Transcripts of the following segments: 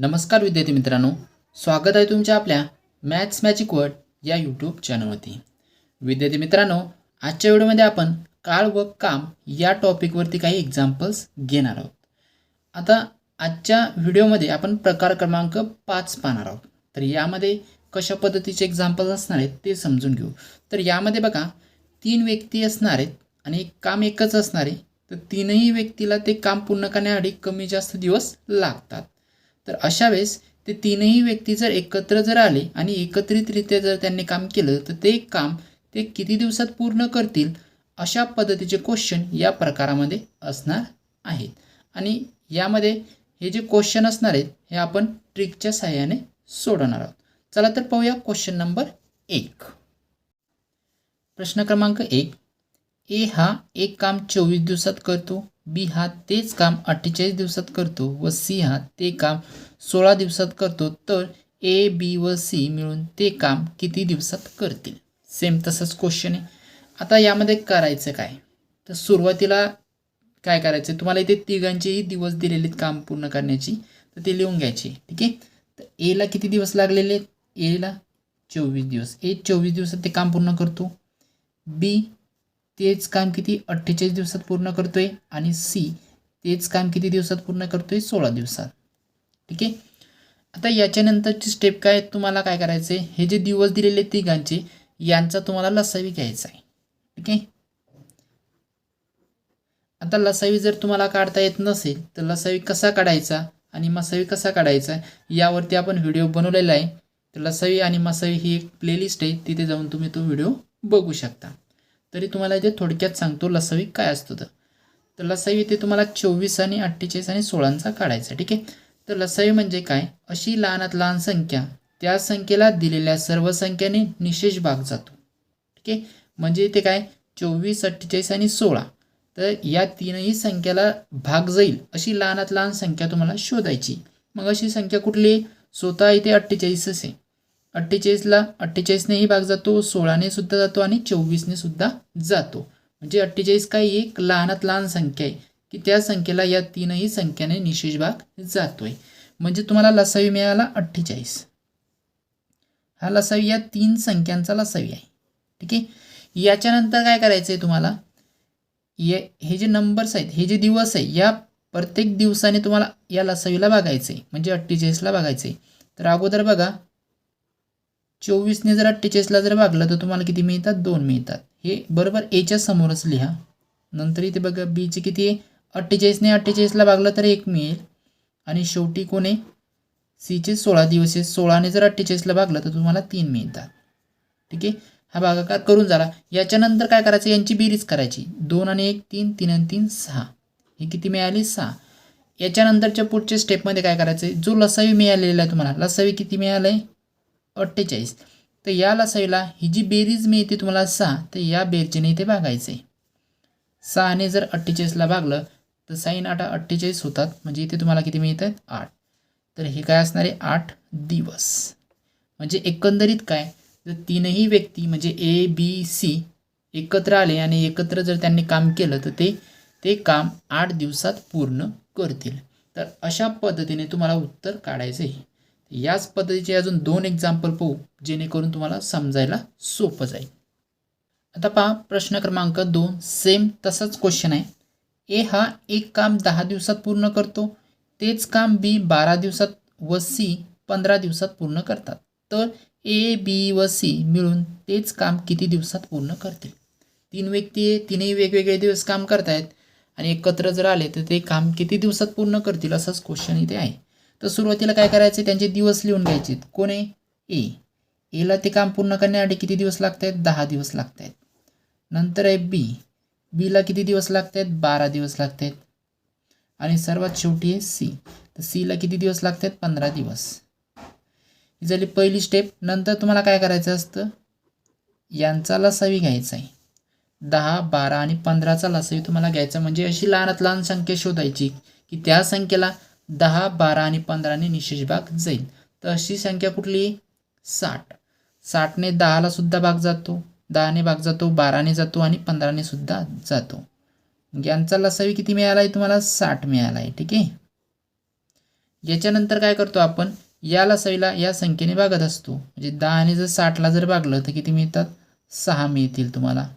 नमस्कार विद्यार्थी मित्रांनो स्वागत आहे तुमच्या आपल्या मॅथ्स मॅजिक वर्ड या यूट्यूब चॅनलवरती विद्यार्थी मित्रांनो आजच्या व्हिडिओमध्ये आपण काळ व काम या टॉपिकवरती काही एक्झाम्पल्स घेणार आहोत. आता आजच्या व्हिडिओमध्ये आपण प्रकार क्रमांक पाच पाहणार आहोत. तर यामध्ये कशा पद्धतीचे एक्झाम्पल्स असणार आहेत ते समजून घेऊ. तर यामध्ये बघा तीन व्यक्ती असणार आहेत आणि काम एकच असणार आहे. तर तीनही व्यक्तीला ते काम पूर्ण करण्यासाठी कमी जास्त दिवस लागतात. तर अशा वेळेस ते तीनही व्यक्ती जर एकत्र जर आले आणि एकत्रितरित्या जर त्यांनी काम केलं तर ते काम ते किती दिवसात पूर्ण करतील अशा पद्धतीचे क्वेश्चन या प्रकारामध्ये असणार आहेत. आणि यामध्ये हे जे क्वेश्चन असणार आहेत हे आपण ट्रिकच्या सहाय्याने सोडवणार आहोत. चला तर पाहूया क्वेश्चन नंबर एक. प्रश्न क्रमांक एक. ए हा एक काम चोवीस दिवसात करतो. बी हा तेच काम अठ्ठेचाळीस दिवसात करतो व सी हा ते काम सोळा दिवसात करतो. तर ए बी व सी मिळून ते काम किती दिवसात करतील? सेम तसंच क्वेश्चन आहे. आता यामध्ये करायचं काय? तर सुरुवातीला काय करायचं? तुम्हाला इथे तिघांचेही दिवस दिलेले आहेत काम पूर्ण करण्याची. तर ते लिहून घ्यायचे. ठीक आहे? तर एला किती दिवस लागलेले आहेत? एला चोवीस दिवस. ए चोवीस दिवसात ते काम पूर्ण करतो. बी तेच काम किती अठ्ठेचाळीस दिवसात पूर्ण करतोय आणि सी तेच काम किती दिवसात पूर्ण करतोय? सोळा दिवसात. ठीक आहे? आता याच्यानंतरची स्टेप काय तुम्हाला काय करायचं आहे हे जे दिवस दिलेले तिघांचे यांचा तुम्हाला लसावी घ्यायचा आहे. ठीक आहे? आता लसावी जर तुम्हाला काढता येत नसेल तर लसावी कसा काढायचा आणि मसावी कसा काढायचा यावरती आपण व्हिडिओ बनवलेला आहे. तर लसावी आणि मसावी ही एक प्लेलिस्ट आहे. तिथे जाऊन तुम्ही तो व्हिडिओ बघू शकता. तरी तुम्हाला इथे थोडक्यात सांगतो लसावी काय असतो तर. तर लसावी इथे तुम्हाला चोवीस आणि अठ्ठेचाळीस आणि सोळांचा काढायचा ठीक आहे? तर लसावी म्हणजे काय? अशी लहानात लहान संख्या त्या संख्येला दिलेल्या सर्व संख्याने निशेष भाग जातो ठीक आहे? म्हणजे इथे काय? चोवीस अठ्ठेचाळीस आणि सोळा. तर या तीनही संख्याला भाग जाईल अशी लहानात लहान संख्या तुम्हाला शोधायची. मग अशी संख्या कुठली? आहे? स्वतः इथे अठ्ठेचाळीसच आहे. अठ्ठेचाळीसला अठ्ठेचाळीसनेही भाग जातो सोळाने सुद्धा जातो आणि चोवीसने सुद्धा जातो. म्हणजे अठ्ठेचाळीस काय एक लहानात लहान संख्या आहे की त्या संख्येला या तीनही संख्याने निशेष भाग जातोय. म्हणजे तुम्हाला लसावी मिळाला अठ्ठेचाळीस. हा लसावी या तीन संख्यांचा लसावी आहे. ठीक आहे? याच्यानंतर काय करायचं आहे तुम्हाला? ये हे जे नंबर्स आहेत हे जे दिवस आहे या प्रत्येक दिवसाने तुम्हाला या लसावीला बघायचं आहे म्हणजे अठ्ठेचाळीसला बघायचं आहे तर अगोदर बघा चोवीसने जर अठ्ठेचाळीसला जर भागलं तर तुम्हाला किती मिळतात? दोन मिळतात. हे बरोबर एच्या समोरच लिहा. नंतर इथे बघा बीचे किती आहे? अठ्ठेचाळीसने अठ्ठेचाळीसला भागलं तर एक मिळेल. आणि शेवटी कोण आहे? सीचे सोळा दिवस आहे. सोळाने जर अठ्ठेचाळीसला भागलं तर तुम्हाला तीन मिळतात. ठीक आहे? हा भागाकार करून झाला याच्यानंतर काय करायचं? यांची बेरीज करायची. दोन आणि एक तीन तीन आणि तीन सहा. हे किती मिळाली? सहा. याच्यानंतरच्या पुढच्या स्टेपमध्ये काय करायचं आहे जो लसावी मिळालेला आहे तुम्हाला लसावी किती मिळालं आहे अठ्ठेचाळीस. तर या लसाईला ही जी बेरीज मिळते तुम्हाला सहा तर या बेरचीने इथे भागायचं आहे सहाने जर अठ्ठेचाळीसला भागलं तर साईन आठ अठ्ठेचाळीस होतात. म्हणजे इथे तुम्हाला किती मिळत आहेत आठ. तर हे काय असणार आहे? आठ दिवस. म्हणजे एकंदरीत काय? जर तीनही व्यक्ती म्हणजे ए बी सी एकत्र आले आणि एकत्र जर त्यांनी काम केलं तर ते ते काम आठ दिवसात पूर्ण करतील. तर अशा पद्धतीने तुम्हाला उत्तर काढायचं आहे याच पद्धतीचे अजून दोन एक्झाम्पल पाहू जेणेकरून तुम्हाला समजायला सोपं जाईल. आता पहा प्रश्न क्रमांक दोन सेम तसाच क्वेश्चन आहे. ए हा एक काम दहा दिवसात पूर्ण करतो तेच काम बी बारा दिवसात व सी पंधरा दिवसात पूर्ण करतात. तर ए बी व सी मिळून तेच काम किती दिवसात पूर्ण करतील? तीन व्यक्ती आहे तीनही वेगवेगळे दिवस काम करतायत आणि एकत्र जर आले तर ते काम किती दिवसात पूर्ण करतील असाच क्वेश्चन इथे आहे. तर सुरुवातीला काय करायचे? त्यांचे दिवस लिहून घ्यायचे. कोण आहे? ए. एला ते काम पूर्ण करण्यासाठी किती दिवस लागत आहेत दहा दिवस लागत आहेत नंतर आहे बी. बीला किती दिवस लागत आहेत बारा दिवस लागत आहेत आणि सर्वात शेवटी आहे सी. तर सीला किती दिवस लागत आहेत पंधरा दिवस. ही झाली पहिली स्टेप नंतर तुम्हाला काय करायचं असतं? यांचा लसावी घ्यायचा आहे. दहा बारा आणि पंधराचा लसावी तुम्हाला घ्यायचा म्हणजे अशी लहानात लहान संख्या शोधायची की त्या संख्येला दहा बारा आणि पंधराने निशेष भाग जाईल. तर अशी संख्या कुठली? साठ. साठने दहाला सुद्धा भाग जातो दहाने भाग जातो बाराने जातो आणि पंधराने सुद्धा जातो. यांचा लसावी किती मिळाला आहे तुम्हाला साठ मिळाला आहे ठीक आहे? याच्यानंतर काय करतो आपण? या लसावीला या संख्येने भागत असतो. म्हणजे दहाने जर साठला जर भागलं तर किती मिळतात? सहा मिळतील तुम्हाला.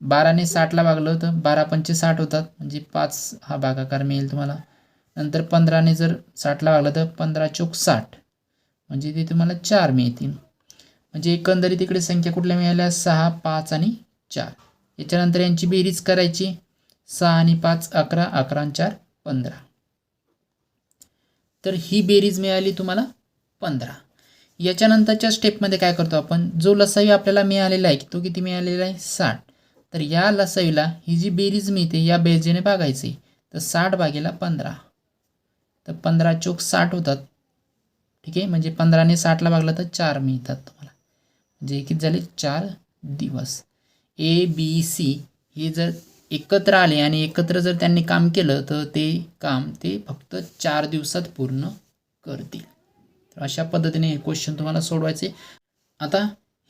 बाराने साठला भागलं तर बारा पंचे साठ होतात. म्हणजे पाच हा भागाकार मिळेल तुम्हाला. नंतर पंधराने जर साठला भागलं तर पंधरा चोक साठ. म्हणजे ते तुम्हाला चार मिळतील. म्हणजे एकंदरीत इकडे संख्या कुठल्या मिळाल्या? सहा पाच आणि चार. याच्यानंतर यांची बेरीज करायची. सहा आणि पाच अकरा अकरा आणि चार पंधरा. तर ही बेरीज मिळाली तुम्हाला पंधरा. याच्यानंतरच्या स्टेपमध्ये काय करतो आपण? जो लसावी आपल्याला मिळालेला आहे तो किती मिळालेला आहे? साठ. तर या लसावीला ही जी बेरीज मिळते या बेरजेने भागायची तर साठ भागेला पंधरा. तर पंधरा चोक साठ होतात. ठीक आहे? म्हणजे पंधराने साठला भागलं तर चार मिळतात तुम्हाला. म्हणजे किती झाले? चार दिवस. ए बी सी हे जर एकत्र आले आणि एकत्र जर त्यांनी काम केलं तर ते काम ते फक्त चार दिवसात पूर्ण करतील. तर अशा पद्धतीने हे क्वेश्चन तुम्हाला सोडवायचे. आता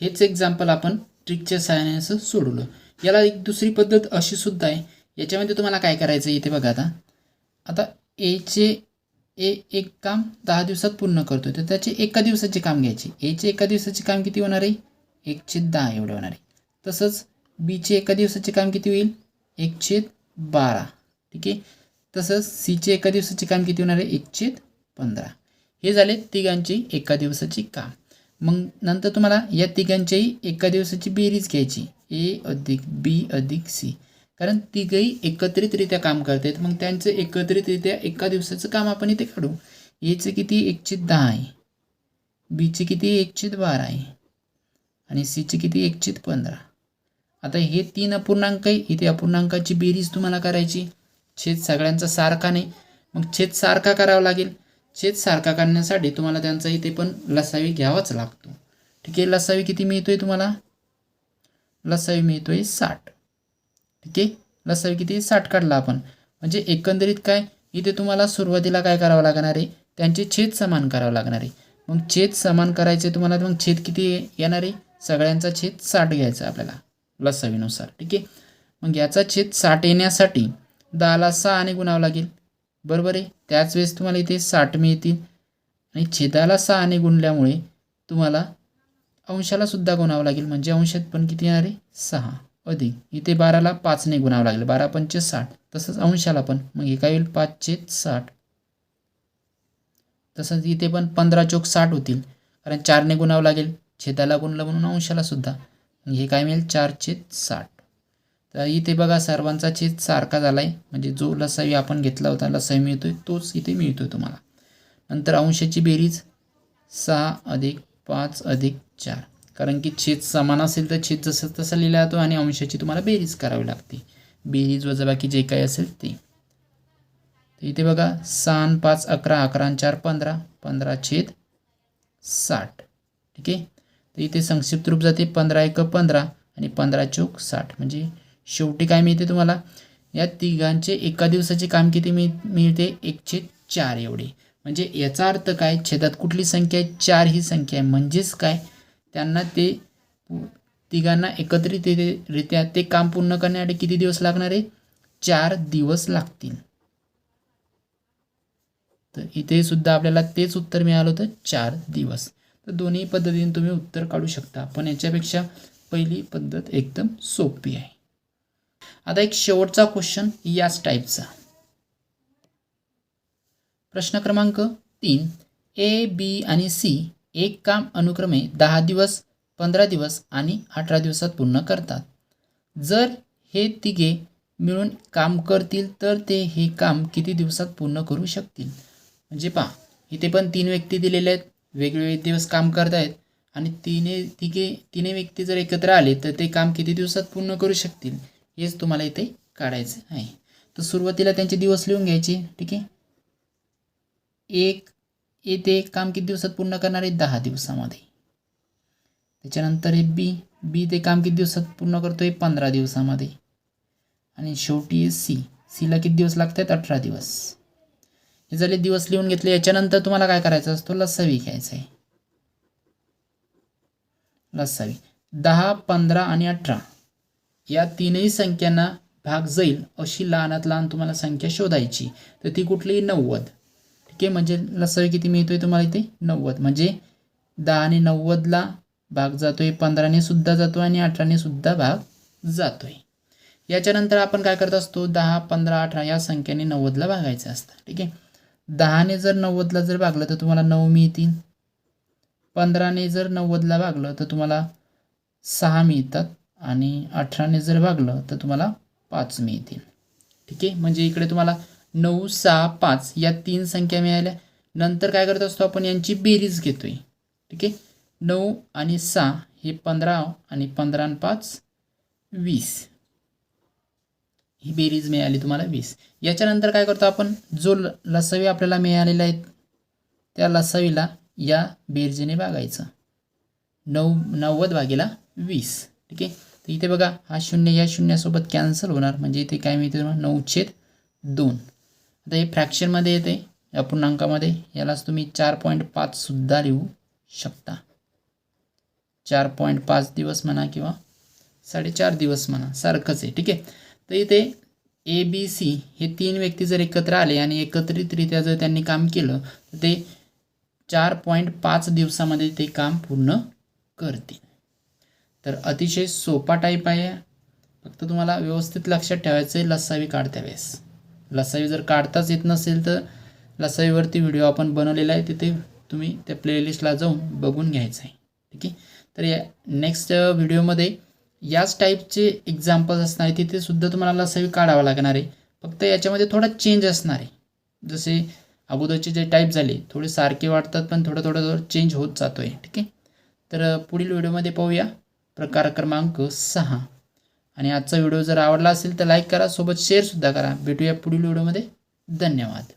हेच एक्झाम्पल आपण ट्रिकच्या सहाय्याने असं सोडवलं. याला एक दुसरी पद्धत अशी सुद्धा आहे. याच्यामध्ये तुम्हाला काय करायचं आहे इथे बघा आता. आता एचे ए एक काम दहा दिवसात पूर्ण करतो तर त्याचे एका दिवसाचे काम घ्यायचे. एचे एका दिवसाचे काम किती होणार आहे? एकशे दहा एवढे होणार आहे. तसंच बीचे एका दिवसाचे काम किती होईल? एकशे बारा. ठीक आहे? तसंच सीचे एका दिवसाचे काम किती होणार आहे? एकशे पंधरा. हे झाले तिघांची एका दिवसाची काम. मग नंतर तुम्हाला या तिघांच्याही एका दिवसाची बेरीज घ्यायची. ए अधिक बी अधिक सी कारण तिघही एकत्रितरित्या काम करतात. मग त्यांचं एकत्रितरित्या एका दिवसाचं काम आपण इथे काढू. एचं किती? एकशे दहा आहे. बीचे किती? एकशे बारा आहे. आणि सीचे किती? एकशे पंधरा. आता हे तीन अपूर्णांक आहे. इथे अपूर्णांकाची बेरीज तुम्हाला करायची. छेद सगळ्यांचा सारखा नाही. मग छेद सारखा करावा लागेल. छेद सारखा करण्यासाठी तुम्हाला त्यांचा इथे पण लसावी घ्यावाच लागतो. ठीक आहे? लसावी किती मिळतोय तुम्हाला? लसावी मिळतोय साठ. ठीक आहे? लसावी किती साठ काढला आपण. म्हणजे एकंदरीत काय? इथे तुम्हाला सुरुवातीला काय करावं लागणार आहे? त्यांचे छेद समान करावं लागणार आहे. मग छेद समान करायचे तुम्हाला मग छेद किती येणार आहे? सगळ्यांचा छेद साठ घ्यायचा आपल्याला लसावीनुसार. ठीक आहे? मग याचा छेद साठ येण्यासाठी दहाला सहाने गुणावं लागेल. बरोबर आहे? त्याच वेळेस तुम्हाला इथे साठ मिळतील. आणि छेदाला सहाने गुणल्यामुळे तुम्हाला अंशाला सुद्धा गुणावं लागेल. म्हणजे अंशात पण किती येणार आहे? सहा. अधिक इथे बाराला पाचने गुणावं लागेल. बारा पंचे साठ. तसंच अंशाला पण. मग हे काय होईल पाचशे साठ. तसंच इथे पण पंधरा चोक साठ होतील. कारण चारने गुणावं लागेल. छेदाला गुणलं म्हणून अंशाला सुद्धा. मग हे काय मिळेल? चारशे साठ. तर इथे बघा सर्वांचा छेद सारखा झाला आहे म्हणजे जो लसावी आपण घेतला होता लसावी मिळतोय तोच इथे मिळतोय तुम्हाला. नंतर अंशाची बेरीज. सहा अधिक पाच अधिक चार. कारण की छेद समान असेल तर छेद जसं तसं लिहिला जातो आणि अंशाची तुम्हाला बेरीज करावी लागते. बेरीज वजाबाकी जे काही असेल ते. इथे बघा सहा पाच अकरा अकरा चार पंधरा पंधरा छेद साठ. ठीक आहे? तर इथे संक्षिप्त रूप जाते पंधरा एक पंधरा आणि पंधरा चौक साठ. म्हणजे शेवटी काय मिळते तुम्हाला? या तिघांचे एका दिवसाचे काम किती मिळ मिळते? एकशे चार एवढे. म्हणजे याचा अर्थ काय? छेदात कुठली संख्या आहे? चार ही संख्या आहे. म्हणजेच काय? त्यांना ते तिघांना तिघांना एकत्रितरित्या ते काम पूर्ण करण्यासाठी किती दिवस लागणार आहे? चार दिवस लागतील. तर इथे सुद्धा आपल्याला तेच उत्तर मिळालं होतं चार दिवस. तर दोन्ही पद्धतीने तुम्ही उत्तर काढू शकता. पण याच्यापेक्षा पहिली पद्धत एकदम सोपी आहे. आता एक शेवटचा क्वेश्चन याच टाईपचा प्रश्न क्रमांक तीन ए बी आणि सी एक काम अनुक्रमे दहा दिवस पंधरा दिवस आणि अठरा दिवसात पूर्ण करतात. जर हे तिघे मिळून काम करतील तर ते हे काम किती दिवसात पूर्ण करू शकतील? म्हणजे पहा इथे पण तीन व्यक्ती दिलेले आहेत वेगवेगळे दिवस काम करत आहेत आणि तिने तिघे तिने व्यक्ती जर एकत्र आले तर ते काम किती दिवसात पूर्ण करू शकतील? हेच तुम्हाला इथे काढायचं आहे. तर सुरुवातीला त्यांचे दिवस लिहून घ्यायचे ठीक आहे? एक येथे काम किती दिवसात पूर्ण करणार आहे? दहा दिवसामध्ये. त्याच्यानंतर हे बी बी ते काम किती दिवसात पूर्ण करतो आहे पंधरा दिवसामध्ये. आणि शेवटी आहे सी सीला किती दिवस लागतात अठरा दिवस. हे झाले दिवस लिहून घेतले याच्यानंतर तुम्हाला काय करायचं असतो? लसावी घ्यायचा आहे. लसावी. दहा पंधरा आणि अठरा. या तीनही संख्यांना भाग जाईल अशी लहानात लहान तुम्हाला संख्या शोधायची. तर ती कुठली नव्वद. ठीक आहे म्हणजे लसावी किती मिळतोय तुम्हाला इथे? नव्वद. म्हणजे दहा आणि नव्वदला भाग जातोय पंधराने सुद्धा जातो आणि अठराने सुद्धा भाग जातोय. याच्यानंतर आपण काय करत असतो? दहा पंधरा अठरा या संख्येने नव्वदला भागायचं असतं. ठीक आहे? दहाने जर नव्वदला जर भागलं तर तुम्हाला नऊ मिळतील. पंधराने जर नव्वदला भागलं तर तुम्हाला सहा मिळतात आणि अठराने जर भागलं तर तुम्हाला पाच मिळतील. ठीक आहे? म्हणजे इकडे तुम्हाला नऊ सहा पाच या तीन संख्या मिळाल्या. नंतर काय करत असतो आपण? यांची बेरीज घेतो आहे ठीक आहे? नऊ आणि सहा हे पंधरा आणि पंधरा आणि पाच वीस. ही बेरीज मिळाली तुम्हाला वीस. याच्यानंतर काय करतो आपण? जो ल लसावी आपल्याला मिळालेला आहे त्या लसावीला या बेरजेने भागायचं. नऊ नव्वद भागेला वीस. ठीक आहे? तर इथे बघा हा शून्य या शून्यासोबत कॅन्सल होणार. म्हणजे इथे काय मिळते तुम्हाला? नऊ छेद दोन. आता हे फ्रॅक्शनमध्ये येते. अपूर्णांकामध्ये यालाच तुम्ही चार पॉईंट पाचसुद्धा लिहू शकता. चार पॉईंट पाच दिवस म्हणा किंवा साडेचार दिवस म्हणा सारखंच आहे. ठीक आहे? तर इथे ए बी सी हे तीन व्यक्ती जर एकत्र आले आणि एकत्रितरित्या जर त्यांनी काम केलं तर ते चार पॉईंट पाच दिवसामध्ये ते काम पूर्ण करतील. तर अतिशय सोपा टाईप आहे. फक्त तुम्हाला व्यवस्थित लक्षात ठेवायचं आहे लसावी काढत्या वेळेस. लसावी जर काढताच येत नसेल तर लसावीवरती व्हिडिओ आपण बनवलेला आहे तिथे तुम्ही त्या प्लेलिस्टला जाऊन बघून घ्यायचं आहे. ठीक आहे? तर या नेक्स्ट व्हिडिओमध्ये याच टाईपचे एक्झाम्पल्स असणार आहे तिथे सुद्धा तुम्हाला लसावी काढावा लागणार आहे. फक्त याच्यामध्ये थोडा चेंज असणार आहे. जसे अगोदरचे जे टाईप झाले थोडे सारखे वाटतात पण थोडं थोडं चेंज होत जातो आहे ठीक आहे? तर पुढील व्हिडिओमध्ये पाहूया. प्रकार क्रमांक सहा. आणि आजचा व्हिडिओ जर आवडला असेल तर लाईक करा सोबत शेअरसुद्धा करा. भेटूया पुढील व्हिडिओमध्ये. धन्यवाद.